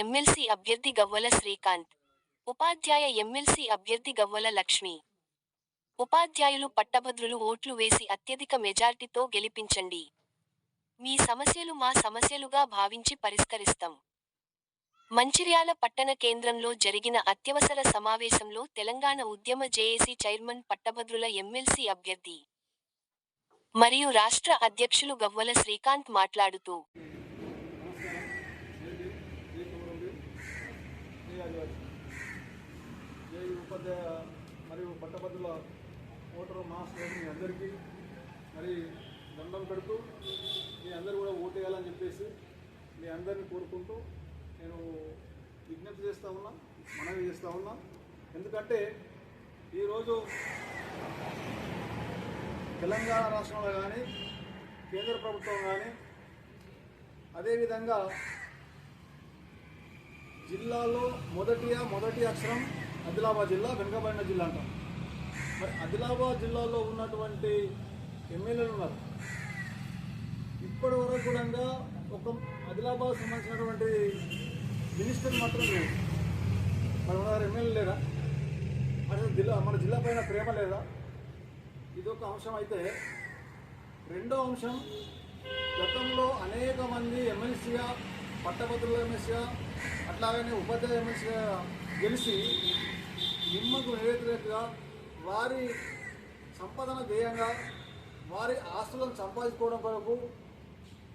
గవ్వల శ్రీకాంత్ ఉపాధ్యాయ ఎమ్మెల్సీ అభ్యర్థి గవ్వల లక్ష్మి. ఉపాధ్యాయులు పట్టభద్రులు ఓట్లు వేసి అత్యధిక మెజార్టీతో గెలిపించండి. మీ సమస్యలు మా సమస్యలుగా భావించి పరిష్కరిస్తాం. మంచిర్యాల పట్టణ కేంద్రంలో జరిగిన అత్యవసర సమావేశంలో తెలంగాణ ఉద్యమ జేఏసీ చైర్మన్ పట్టభద్రుల ఎమ్మెల్సీ అభ్యర్థి. మరియు రాష్ట్ర అధ్యక్షులు గవ్వల శ్రీకాంత్ మాట్లాడుతూ ఏ ఉపాధ్యాయ మరియు పట్టభద్రుల ఓటరు మాస్టర్ మీ అందరికీ. మరి దండం పెడుతూ మీ అందరూ కూడా ఓటేయాలని చెప్పేసి మీ అందరిని కోరుకుంటూ నేను విజ్ఞప్తి చేస్తూ ఉన్నా మనవి చేస్తూ ఉన్నా. ఎందుకంటే ఈరోజు తెలంగాణ రాష్ట్రంలో కానీ కేంద్ర ప్రభుత్వం కానీ అదేవిధంగా జిల్లాలో మొదటిగా మొదటి అక్షరం ఆదిలాబాద్ జిల్లా వెనుకబడిన జిల్లా అంటాం. మరి ఆదిలాబాద్ జిల్లాలో ఉన్నటువంటి ఎమ్మెల్యేలు ఉన్నారు. ఇప్పటి వరకు కూడా ఒక ఆదిలాబాద్ సంబంధించినటువంటి మినిస్టర్ మాత్రం లేదు. మరి మన ఎమ్మెల్యే లేదా అసలు జిల్లా మన జిల్లా పైన ప్రేమ లేదా? ఇది ఒక అంశం అయితే. రెండో అంశం గతంలో అనేక మంది ఎమ్మెల్సీగా పట్టభద్రుల ఎమ్మెల్సీగా అట్లాగనే ఉపాధ్యాయ ఎమ్మెల్సీగా గెలిచి నిమ్మకు వ్యతిరేకంగా వారి సంపాదన ధ్యేయంగా వారి ఆస్తులను సంపాదించుకోవడం కొరకు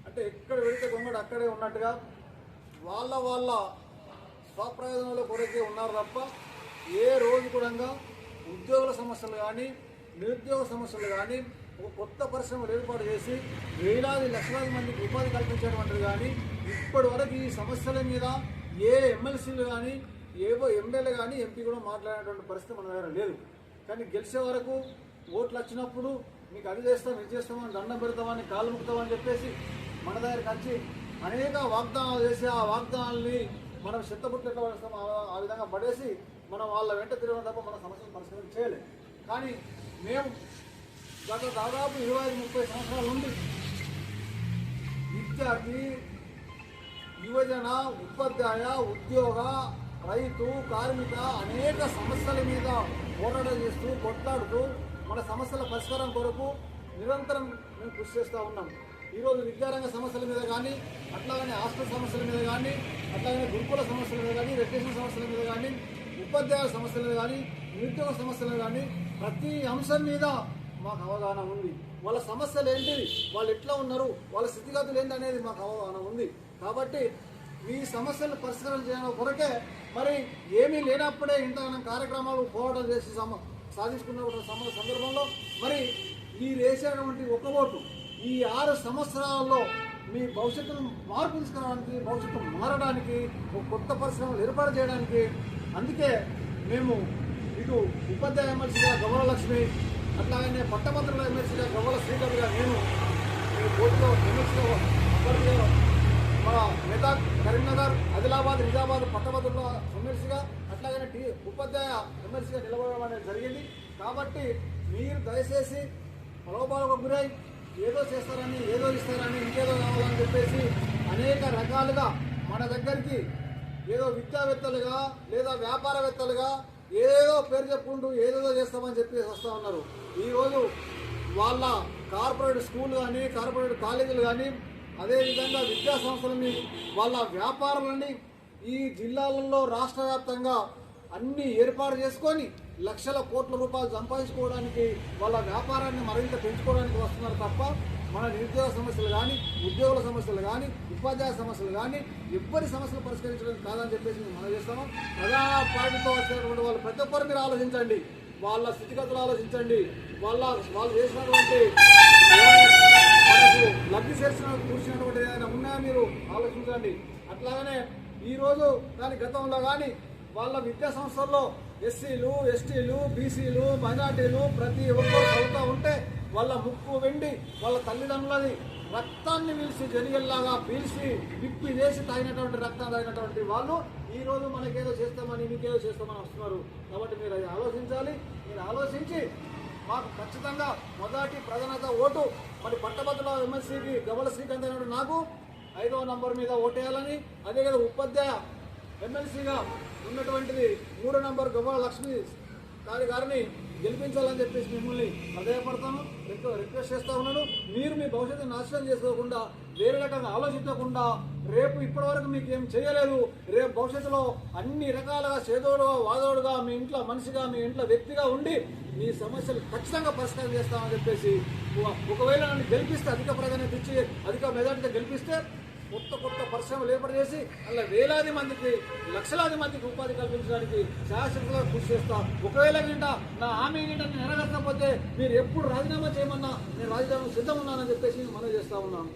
అంటే ఎక్కడ వెళితే గొంగడు అక్కడే ఉన్నట్టుగా వాళ్ళ వాళ్ళ స్వప్రయోజనంలో కొరకే ఉన్నారు తప్ప ఏ రోజు కూడా ఉద్యోగుల సమస్యలు కానీ నిరుద్యోగ సమస్యలు కానీ ఒక కొత్త పరిశ్రమలు ఏర్పాటు చేసి వేలాది లక్షలాది మందికి ఉపాధి కల్పించేటువంటిది కానీ ఇప్పటి వరకు ఈ సమస్యల మీద ఏ ఎమ్మెల్సీలు కానీ ఏవో ఎమ్మెల్యే కానీ ఎంపీ కూడా మాట్లాడేటువంటి పరిస్థితి మన దగ్గర లేదు. కానీ గెలిచే వరకు ఓట్లు వచ్చినప్పుడు మీకు అది చేస్తాం ఇది చేస్తామని దండం పెడతామని కాలు ముక్తామని చెప్పేసి మన దగ్గరికి వచ్చి అనేక వాగ్దానాలు చేసి ఆ వాగ్దానాల్ని మనం చెత్తబుట్లు ఎట్లా పడేస్తాం ఆ- విధంగా పడేసి మనం వాళ్ళ వెంట తిరగడం తప్ప మన సమస్యలు పరిష్కారం చేయలేదు కానీ మేము గత దాదాపు ఇరవై ఐదు ముప్పై సంవత్సరాల నుండి విద్యార్థి యువజన ఉపాధ్యాయ ఉద్యోగ రైతు కార్మిక అనేక సమస్యల మీద పోరాటం చేస్తూ కొట్లాడుతూ మన సమస్యల పరిష్కారం కొరకు నిరంతరం మేము కృషి చేస్తూ ఉన్నాం. ఈరోజు విద్యారంగ సమస్యల మీద కానీ అట్లాగనే హాస్టల్ సమస్యల మీద కానీ అట్లాగనే గురుకుల సమస్యల మీద కానీ రెగ్యులేషన్ సమస్యల మీద కానీ ఉపాధ్యాయుల సమస్యల మీద కానీ నిరుద్యోగ సమస్యల మీద కానీ ప్రతి అంశం మీద మాకు అవగాహన ఉంది. వాళ్ళ సమస్యలు ఏంటి? వాళ్ళు ఎట్లా ఉన్నారు? వాళ్ళ స్థితిగతులు ఏంటి అనేది మాకు అవగాహన ఉంది. కాబట్టి ఈ సమస్యలు పరిష్కారం చేయడం కొరకే మరి ఏమీ లేనప్పుడే ఇంతగానం కార్యక్రమాలు పోవడం చేసి సమ సాధించుకున్న సందర్భంలో మరి ఈ వేసేటువంటి ఒక ఓటు ఈ ఆరు సంవత్సరాల్లో మీ భవిష్యత్తును మార్పు తీసుకురావడానికి భవిష్యత్తు మారడానికి ఒక కొత్త పరిశ్రమలు ఏర్పాటు చేయడానికి అందుకే మేము ఇటు ఉపాధ్యాయ ఎమ్మెల్సీగా గౌరవ లక్ష్మి అట్లాగనే పట్టభద్రుల ఎమ్మెల్సీగా గౌరవ శ్రీకర్గా నేను పోటీలో ఎమ్మెల్సీగా అభ్యర్థిగా మన మెదా కరీంనగర్ ఆదిలాబాద్ నిజామాబాద్ పట్టభద్రుల ఎమ్మెల్సీగా అట్లాగనే టీ ఉపాధ్యాయ ఎమ్మెల్సీగా నిలబడడం అనేది జరిగింది. కాబట్టి మీరు దయచేసి ప్రలోభాలకు గురై ఏదో చేస్తారని ఏదో ఇస్తారని ఇంకేదో కావాలని చెప్పేసి అనేక రకాలుగా మన దగ్గరికి ఏదో విద్యావేత్తలుగా లేదా వ్యాపారవేత్తలుగా ఏదో పేరు చెప్పుకుంటూ ఏదేదో చేస్తామని చెప్పేసి వస్తూ ఉన్నారు. ఈరోజు వాళ్ళ కార్పొరేట్ స్కూల్ కానీ కార్పొరేట్ కాలేజీలు కానీ అదేవిధంగా విద్యా సంస్థలని వాళ్ళ వ్యాపారాలని ఈ జిల్లాలలో రాష్ట్ర వ్యాప్తంగా అన్ని ఏర్పాటు చేసుకొని లక్షల కోట్ల రూపాయలు సంపాదించుకోవడానికి వాళ్ళ వ్యాపారాన్ని మరింత పెంచుకోవడానికి వస్తున్నారు తప్ప మన నిరుద్యోగ సమస్యలు కానీ ఉద్యోగుల సమస్యలు కానీ ఉపాధ్యాయ సమస్యలు కానీ ఎవ్వరి సమస్యలు పరిష్కరించడం కాదని చెప్పేసి మేము మనం చేస్తాము. ప్రధాన పార్టీతో వచ్చినటువంటి వాళ్ళు ప్రతి ఒక్కరు మీరు ఆలోచించండి. వాళ్ళ స్థితిగతులు ఆలోచించండి. వాళ్ళ వాళ్ళు చేసినటువంటి ఆలోచించండి అట్లాగనే ఈరోజు కానీ గతంలో కానీ వాళ్ళ విద్యా సంస్థల్లో ఎస్సీలు ఎస్టీలు బీసీలు మైనార్టీలు ప్రతి ఒక్కరు చదువుతూ ఉంటే వాళ్ళ ముక్కు వెండి వాళ్ళ తల్లిదండ్రులది రక్తాన్ని పీల్చి జనిగల్లాగా పీల్చి విప్పి వేసి తాగినటువంటి రక్తం తాగినటువంటి వాళ్ళు ఈ రోజు మనకేదో చేస్తామని మీకేదో చేస్తామని వస్తున్నారు. కాబట్టి మీరు అది ఆలోచించాలి. మీరు ఆలోచించి మాకు ఖచ్చితంగా మొదటి ప్రధానత ఓటు. మరి పట్టభద్రుల ఎమ్మెల్సీకి గవల శ్రీకాంత్ అయినటువంటి నాకు. ఐదవ నంబర్ మీద ఓటేయాలని అదేవిధంగా ఉపాధ్యాయ ఎమ్మెల్సీగా ఉన్నటువంటిది మూడో నంబర్ గవ్వాల లక్ష్మి గారి గారిని గెలిపించాలని చెప్పేసి మిమ్మల్ని హృదయపడతాను రిక్వ- రిక్వెస్ట్ చేస్తా ఉన్నాను. మీరు మీ భవిష్యత్తు నాశనం చేసుకోకుండా వేరే రకంగా ఆలోచించకుండా రేపు ఇప్పటివరకు మీకు ఏం చేయలేదు రేపు భవిష్యత్తులో అన్ని రకాలుగా చేదోడుగా వాదోడుగా మీ ఇంట్లో మనిషిగా మీ ఇంట్లో వ్యక్తిగా ఉండి మీ సమస్యలు ఖచ్చితంగా పరిష్కారం చేస్తామని చెప్పేసి ఒకవేళ నన్ను గెలిపిస్తే అధిక ప్రాధాన్యత ఇచ్చి అధిక మెజార్టీతో గెలిపిస్తే కొత్త కొత్త పరిశ్రమలు ఏర్పాటు చేసి అలా వేలాది మందికి లక్షలాది మందికి ఉపాధి కల్పించడానికి శాశ్వతంగా కృషి చేస్తా. ఒకవేళ గింట నా హామీ గింట నేను నెరవేర్చకపోతే మీరు ఎప్పుడు రాజీనామా చేయమన్నా నేను రాజీనామా సిద్ధం ఉన్నానని చెప్పేసి మనం చేస్తా ఉన్నాను.